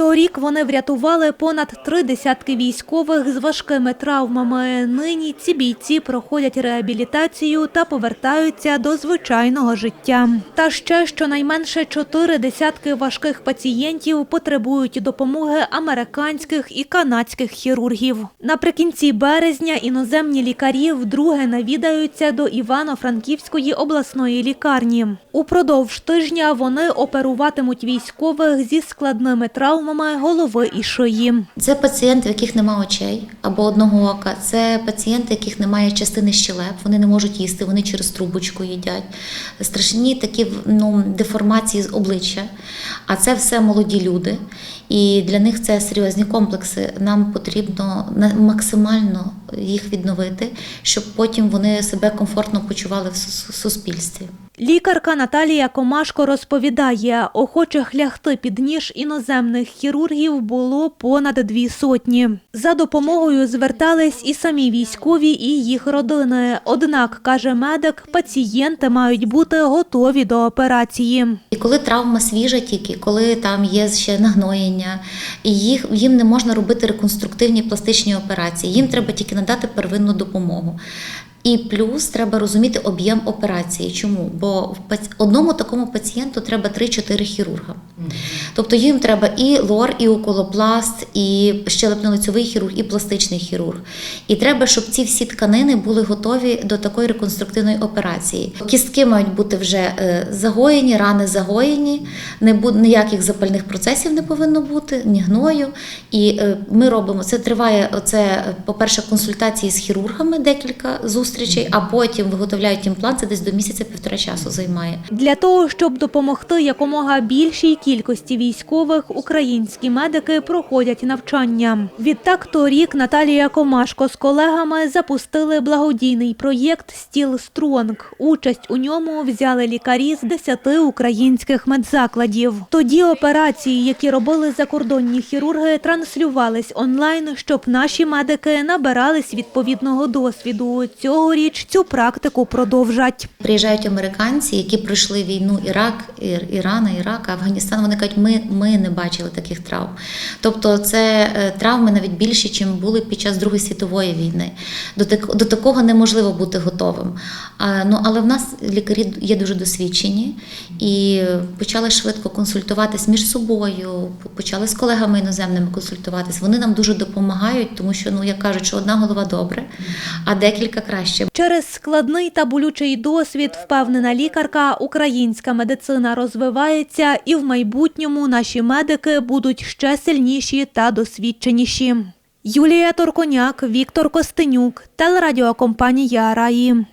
Торік вони врятували понад три десятки військових з важкими травмами. Нині ці бійці проходять реабілітацію та повертаються до звичайного життя. Та ще щонайменше чотири десятки важких пацієнтів потребують допомоги американських і канадських хірургів. Наприкінці березня іноземні лікарі вдруге навідаються до Івано-Франківської обласної лікарні. Упродовж тижня вони оперуватимуть військових зі складними травмами голови і шиї. Це пацієнти, в яких немає очей або одного ока. Це пацієнти, яких немає частини щелеп, вони не можуть їсти, вони через трубочку їдять. Страшні такі ну, деформації з обличчя. А це все молоді люди. І для них це серйозні комплекси. Нам потрібно максимально їх відновити, щоб потім вони себе комфортно почували в суспільстві. Лікарка Наталія Комашко розповідає, охочих лягти під ніж іноземних хірургів було понад дві сотні. За допомогою звертались і самі військові, і їх родини. Однак, каже медик, пацієнти мають бути готові до операції. Коли травма свіжа тільки, коли там є ще нагноєння, і їх їм не можна робити реконструктивні пластичні операції, їм треба тільки надати первинну допомогу. І плюс треба розуміти об'єм операції. Чому? Бо в одному такому пацієнту треба 3-4 хірурга. Тобто їм треба і лор, і околопласт, і щелепно-лицьовий хірург, і пластичний хірург. І треба, щоб ці всі тканини були готові до такої реконструктивної операції. Кістки мають бути вже е, загоєні, рани загоєні, не ніяких запальних процесів не повинно бути, ні гною. І е, ми робимо це. Триває оце, е, по-перше, консультації з хірургами, декілька зустрічей, а потім виготовляють імплант. Це десь до місяця-півтора часу займає. Для того, щоб допомогти якомога більшій кількості військових, українські медики проходять навчання. Відтак торік Наталія Комашко з колегами запустили благодійний проєкт Стіл Стронг. Участь у ньому взяли лікарі з 10 українських медзакладів. Тоді операції, які робили закордонні хірурги, транслювались онлайн, щоб наші медики набирались відповідного досвіду. Цьогоріч цю практику продовжать. Приїжджають американці, які пройшли війну Ірак, Ір- Іран, Ірак, Афганістан. Вони кажуть, ми, ми не бачили таких травм. Тобто, це е, травми навіть більші, ніж були під час Другої світової війни. До, так, до такого неможливо бути готовим. А, ну, але в нас лікарі є дуже досвідчені і почали швидко консультуватись між собою, почали з колегами іноземними консультуватись. Вони нам дуже допомагають, тому що, ну як кажуть, що одна голова добре, а декілька краще. Через складний та болючий досвід, впевнена лікарка, українська медицина розвивається, і в майбутньому наші медики будуть ще сильніші та досвідченіші. Юлія Торконяк, Віктор Костенюк, телерадіокомпанія Раї.